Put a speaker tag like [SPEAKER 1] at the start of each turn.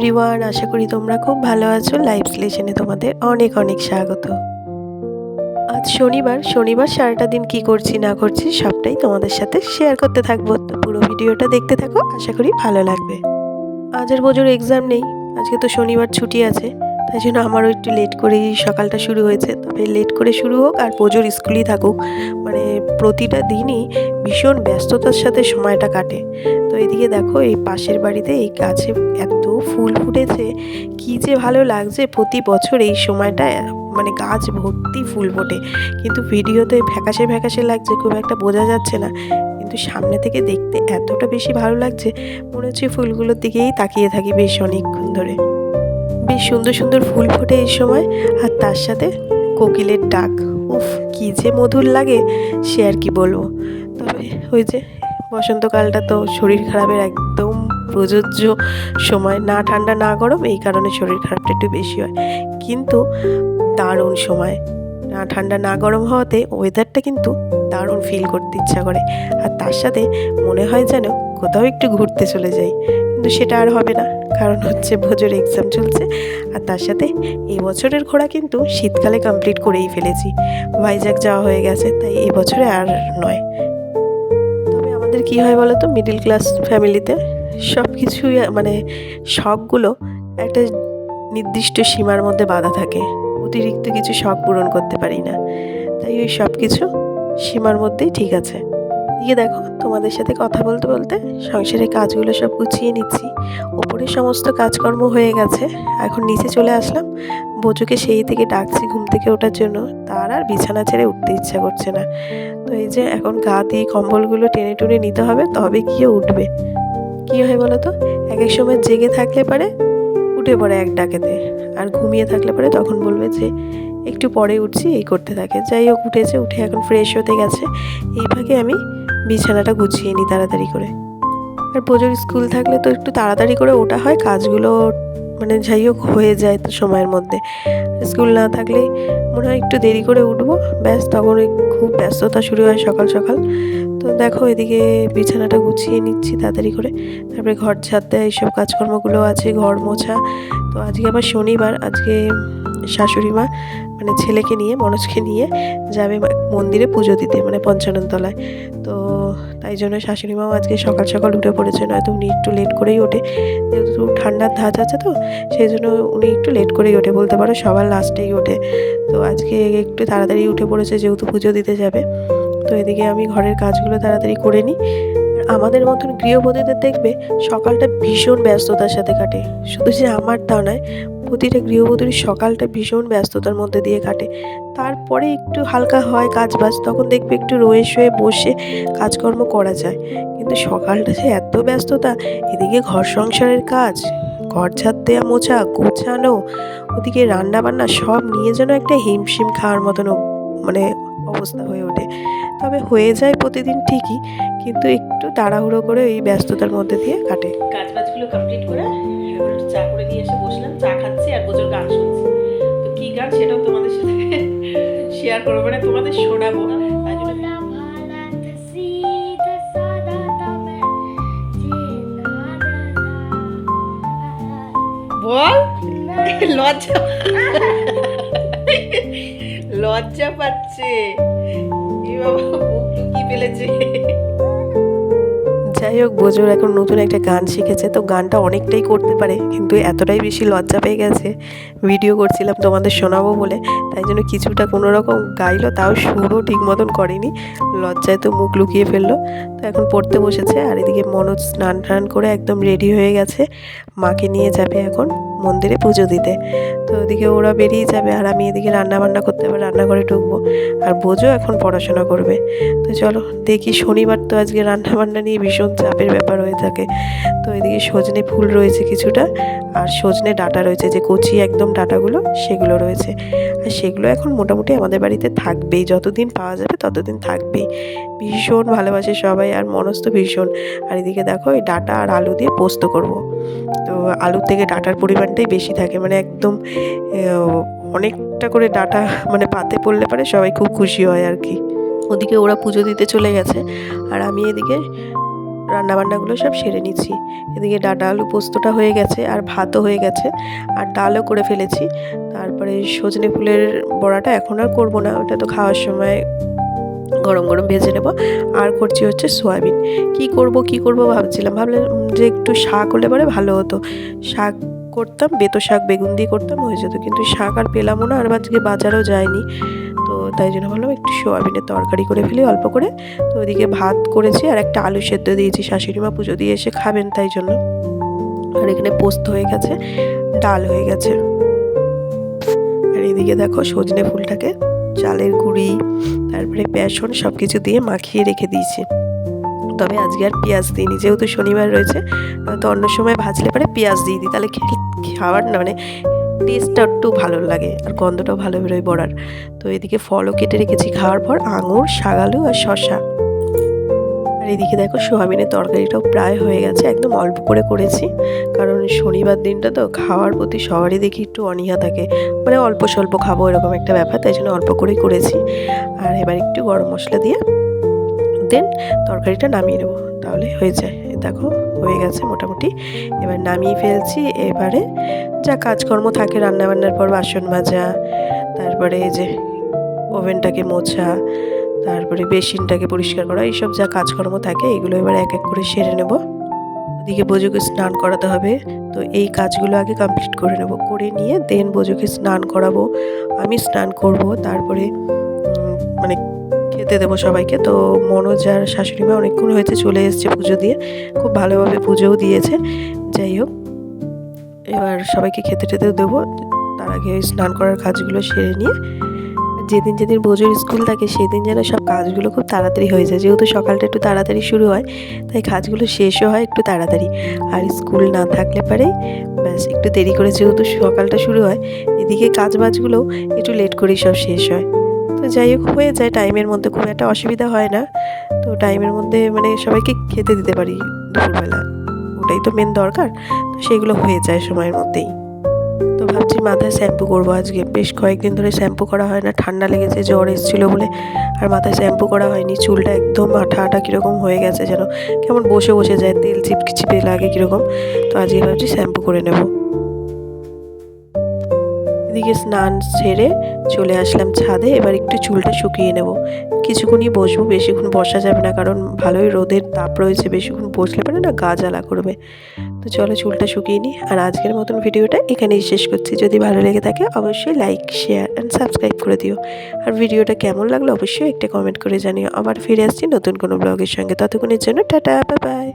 [SPEAKER 1] Everyone আশা করি তোমরা খুব ভালো আছো। লাইভ স্লেশনে তোমাদের অনেক অনেক স্বাগত। আজ শনিবার শনিবার সারাটা দিন কি করছি, না করছি সবটাই তোমাদের সাথে শেয়ার করতে থাকব। তো পুরো ভিডিওটা দেখতে থাকো, আশা করি ভালো লাগবে। আজের বোঝোর এক্সাম নেই, আজকে তো শনিবার ছুটি আছে। তাই জন্য আমারও একটু লেট করেই সকালটা শুরু হয়েছে। তবে লেট করে শুরু হোক আর পুজোর স্কুলই থাকুক। মানে প্রতিটা দিনই ভীষণ ব্যস্ততার সাথে সময়টা কাটে। তো এদিকে দেখো এই পাশের বাড়িতে এই গাছে এত ফুল ফুটেছে, কি যে ভালো লাগছে। প্রতি বছর এই সময়টা মানে গাছ ভর্তি ফুল ফোটে। কিন্তু ভিডিওতে ফ্যাকাশে ফ্যাকাশে লাগছে, খুব একটা বোঝা যাচ্ছে না। কিন্তু সামনে থেকে দেখতে এতটা বেশি ভালো লাগছে, মনে হচ্ছে ফুলগুলোর দিকেই তাকিয়ে থাকি বেশ অনেকক্ষণ ধরে। বেশ সুন্দর সুন্দর ফুল ফোটে এই সময়, আর তার সাথে কোকিলের ডাক। উফ, কি যে মধুর লাগে, সে আর কি বলব। তবে ওই যে বসন্তকালটা তো শরীর খারাপের একদম প্রযোজ্য সময়। না ঠান্ডা, না গরম, এই কারণে শরীর খারাপটা একটু বেশি হয়। কিন্তু দারুণ সময়। না ঠান্ডা, না গরম হওয়াতে ওয়েদারটা কিন্তু দারুণ ফিল করতে ইচ্ছা করে। আর তার সাথে মনে হয় যেন কোথাও একটু ঘুরতে চলে যাই। কিন্তু সেটা আর হবে না। কারণ হচ্ছে ভোজের এক্সাম চলছে। আর তার সাথে এই বছরের ঘোড়া কিন্তু শীতকালে কমপ্লিট করেই ফেলেছি। ভাইজাগ যাওয়া হয়ে গেছে, তাই এই বছরে আর নয়। তবে আমাদের কি হয় বলো তো মিডিল ক্লাস ফ্যামিলিতে সব কিছুই মানে শখগুলো একটা নির্দিষ্ট সীমার মধ্যে বাঁধা থাকে। অতিরিক্ত কিছু শখ পূরণ করতে পারি না। তাই ওই সব কিছু সীমার মধ্যেই ঠিক আছে। দিয়ে দেখো, তোমাদের সাথে কথা বলতে বলতে সংসারের কাজগুলো সব গুছিয়ে নিচ্ছি। ওপরে সমস্ত কাজকর্ম হয়ে গেছে। এখন নিচে চলে আসলাম। বোঝুকে সেই থেকে ডাকছি ঘুম থেকে ওঠার জন্য। তার আর বিছানা ছেড়ে উঠতে ইচ্ছা করছে না। তো এই যে এখন গা দিয়ে কম্বলগুলো টেনে টুনে নিতে হবে, তবে গিয়ে উঠবে। কী হয় বলো তো? এক এক সময় জেগে থাকলে পারে, উঠে পড়ে এক ডাকেতে। আর ঘুমিয়ে থাকলে পরে তখন বলবে যে, একটু পরে উঠছি, এই করতে থাকে। যাই হোক, উঠেছে, উঠে এখন ফ্রেশ হতে গেছে। এই ফাঁকে আমি বিছানাটা গুছিয়ে নিই তাড়াতাড়ি করে। আর পুজোর স্কুল থাকলে তো একটু তাড়াতাড়ি করে ওঠা হয়, কাজগুলো মানে যাই হোক হয়ে যায় তো সময়ের মধ্যে। স্কুল না থাকলে মনে হয় একটু দেরি করে উঠবো, ব্যাস তখন খুব ব্যস্ততা শুরু হয় সকাল সকাল। তো দেখো এদিকে বিছানাটা গুছিয়ে নিচ্ছি তাড়াতাড়ি করে। তারপরে ঘর ঝাড় দেয়, এইসব কাজকর্মগুলো আছে, ঘর মোছা। তো আজকে আবার শনিবার, আজকে শাশুড়ি মা। মানে ছেলেকে নিয়ে, মনোজকে নিয়ে যাবে মন্দিরে পুজো দিতে মানে পঞ্চানন তলায় তো তাই জন্য শাশুড়ি মাও আজকে সকাল সকাল উঠে পড়েছে, নয়তো উনি একটু লেট করেই ওঠে। যেহেতু ঠান্ডার ধাঁচ আছে তো, সেই জন্য উনি একটু লেট করেই ওঠে, বলতে পারো সবার লাস্টেই ওঠে। তো আজকে একটু তাড়াতাড়ি উঠে পড়েছে, যেহেতু পুজো দিতে যাবে। তো এদিকে আমি ঘরের কাজগুলো তাড়াতাড়ি করে নিই। আমাদের মতন গৃহবধূদের দেখবে সকালটা ভীষণ ব্যস্ততার সাথে কাটে। শুধু যে আমার তা নয় প্রতিটা গৃহবধূর সকালটা ভীষণ ব্যস্ততার মধ্যে দিয়ে কাটে। তারপরে একটু হালকা হয় কাজ বাজ তখন দেখবে একটু রয়ে শুয়ে বসে কাজকর্ম করা যায়। কিন্তু সকালটা যে এত ব্যস্ততা, এদিকে ঘর সংসারের কাজ, ঘর ছাদ দেওয়া মোছা, গোছানো, ওদিকে রান্না বান্না সব নিয়ে যেন একটা হিমশিম খাওয়ার মতন মানে অবস্থা হয়ে ওঠে। তবে হয়ে যায় প্রতিদিন ঠিকই, কিন্তু একটু তাড়াহুড়ো করে এই ব্যস্ততার মধ্যে দিয়ে কাটে।
[SPEAKER 2] কাজ বাজগুলো কমপ্লিট করে আর প্রচুর গান শুনছি। তো কি গান সেটাও তোমাদের সাথে শেয়ার করব। মানে তোমাদের শোনাবো। তাই জন্য। বল। লজ্জা। লজ্জা পাচ্ছে। এ বাবা মুখ লুকিয়ে ফেলেছে?
[SPEAKER 1] যাই হোক বোঝোর এখন নতুন একটা গান শিখেছে, তো গানটা অনেকটাই করতে পারে, কিন্তু এতটাই বেশি লজ্জা পেয়ে গেছে। ভিডিও করছিলাম তোমাদের শোনাবো বলে, তাই জন্য কিছুটা কোনো রকম গাইলো, তাও সুরও ঠিক মতন করেনি। লজ্জায় তো মুখ লুকিয়ে ফেলল, তো এখন পড়তে বসেছে, আর এদিকে মনোজ স্নান টান করে একদম রেডি হয়ে গেছে, মাকে নিয়ে যাবে এখন। মন্দিরে পুজো দিতে। তো ওদিকে ওরা বেরিয়ে যাবে আর আমি এদিকে রান্না বান্না করতে হবে রান্নাঘরে ঢুকবো। আর বোঝো এখন পড়াশোনা করবে। তো চলো, দেখি শনিবার তো আজকে রান্না বান্না নিয়ে ভীষণ চাপের ব্যাপার হয়ে থাকে। তো এদিকে সজনে ফুল রয়েছে কিছুটা, আর সজনে ডাটা রয়েছে, যে কচি একদম ডাটাগুলো, সেগুলো রয়েছে। আর সেগুলো এখন মোটামুটি আমাদের বাড়িতে থাকবেই। যতদিন পাওয়া যাবে ততদিন থাকবেই। ভীষণ ভালোবাসে সবাই, আর মনস তো ভীষণ। আর এদিকে দেখো, এই ডাটা আর আলু দিয়ে পোস্ত করব। তো আলুর থেকে ডাটার পরিমাণটাই বেশি থাকে। মানে একদম অনেকটা করে ডাটা মানে পাতে পড়লে পারে সবাই খুব খুশি হয় আর কি ওদিকে ওরা পুজো দিতে চলে গেছে আর আমি এদিকে রান্নাবান্নাগুলো সব সেরে নিচ্ছি। এদিকে ডাটা আলু পোস্তটা হয়ে গেছে আর ভাতও হয়ে গেছে আর ডালও করে ফেলেছি। তারপরে সজনে ফুলের বড়াটা এখন আর করব না, ওটা তো খাওয়ার সময় গরম গরম ভেজে নেব। আর করছি হচ্ছে সয়াবিন। কি করব কি করব ভাবছিলাম। ভাবলাম যে একটু শাক হলে পরে ভালো হতো। শাক করতাম, বেতো শাক, বেগুন দিয়ে করতাম, হয়ে যেত। কিন্তু শাক আর পেলামও না, আর আজকে বাজারও যায়নি। তো তাই জন্য ভাবলাম একটু সোয়াবিনের তরকারি করে ফেলি অল্প করে। তো ওইদিকে ভাত করেছি আর একটা আলু সেদ্ধ দিয়েছি। শাশুড়ি মা পুজো দিয়ে এসে খাবেন তাই জন্য। আর এখানে পোস্ত হয়ে গেছে, ডাল হয়ে গেছে। আর এদিকে দেখো সজনে ফুলটাকে। চালের গুঁড়ি, তারপরে বেসন সব কিছু দিয়ে মাখিয়ে রেখে দিয়েছি। তবে আজকে আর পেঁয়াজ দিইনি, যেহেতু শনিবার রয়েছে তো অন্য সময় ভাজলে পরে পেঁয়াজ দিয়ে দিই, তাহলে খাওয়ার না মানে টেস্টটা একটু ভালো লাগে আর গন্ধটাও ভালো বেরোয় বড়ার। তো এদিকে ফলও কেটে রেখেছি, খাওয়ার পর আঙুর শাগালু আর শশা এদিকে দেখো সোয়াবিনের তরকারিটাও প্রায় হয়ে গেছে, একদম অল্প করে করেছি। কারণ শনিবার দিনটা তো খাওয়ার প্রতি সবারই দেখি একটু অনীহা থাকে। মানে অল্প স্বল্প খাব এরকম একটা ব্যাপার, তাই জন্য অল্প করেই করেছি। আর এবার একটু গরম মশলা দিয়ে দেন তরকারিটা নামিয়ে নেব। তাহলে হয়ে যায়। দেখো, হয়ে গেছে মোটামুটি। এবার নামিয়ে ফেলছি। এবারে যা কাজকর্ম থাকে, রান্নাবান্নার পর বাসন মাজা, তারপরে এই যে ওভেনটাকে মোছা তারপরে বেসিনটাকে পরিষ্কার করা, এইসব যা কাজকর্ম থাকে, এগুলো এবার এক এক করে সেরে নেব। ওদিকে বোঝোকে স্নান করাতে হবে। তো এই কাজগুলো আগে কমপ্লিট করে নেব। করে নিয়ে দেন বোঝোকে স্নান করাবো। আমি স্নান করব, তারপরে মানে খেতে দেবো সবাইকে। তো মনোজ আর শাশুড়ি মা অনেকক্ষণ হয়েছে চলে এসেছে পুজো দিয়ে। খুব ভালোভাবে পুজোও দিয়েছে। যাই হোক, এবার সবাইকে খেতে টেতে দেবো। তার আগে স্নান করার কাজগুলো সেরে নিয়ে যেদিন যেদিন বোঝোর স্কুল থাকে, সেদিন যেন সব কাজগুলো খুব তাড়াতাড়ি হয়ে যায়। যেহেতু সকালটা একটু তাড়াতাড়ি শুরু হয়, তাই কাজগুলো শেষও হয় একটু তাড়াতাড়ি। আর স্কুল না থাকলে পারে, ব্যাস, একটু দেরি করে যেহেতু সকালটা শুরু হয়, এদিকে কাজ বাজগুলোও একটু লেট করেই সব শেষ হয়। তো যাই হোক, হয়ে যায় টাইমের মধ্যে, খুব একটা অসুবিধা হয় না। তো টাইমের মধ্যে মানে সবাইকে খেতে দিতে পারি দুপুরবেলা। ওটাই তো মেন দরকার। তো সেগুলো হয়ে যায় সময়ের মধ্যেই। তো ভাবছি মাথায় শ্যাম্পু করব আজকে। বেশ কয়েকদিন ধরে শ্যাম্পু করা হয় না, ঠান্ডা লেগেছে, জ্বর এসেছিল বলে। আর মাথায় শ্যাম্পু করা হয়নি, চুলটা একদম আঠা আঠা কীরকম হয়ে গেছে যেন। কেমন বসে বসে যায়, তেল চিপকে চিপে লাগে কীরকম। তো আজকে ভাবছি শ্যাম্পু করে নেব। এদিকে স্নান সেরে চলে আসলাম ছাদে, এবার একটু চুলটা শুকিয়ে নেব। কিছুক্ষণই বসবো, বেশিক্ষণ বসা যাবে না, কারণ ভালোই রোদের তাপ রয়েছে, বেশিক্ষণ বসলে পারে না গা জ্বালা করবে। তো চলো চুলটা শুকিয়ে নিই। আর আজকের মতন ভিডিওটা এখানেই শেষ করছি। যদি ভালো লেগে থাকে, অবশ্যই লাইক শেয়ার অ্যান্ড সাবস্ক্রাইব করে দিও। আর ভিডিওটা কেমন লাগল, অবশ্যই একটা কমেন্ট করে জানিও। আবার ফিরে আসছি নতুন কোনো ব্লগের সঙ্গে। ততক্ষণের জন্য টাটা বাই বাই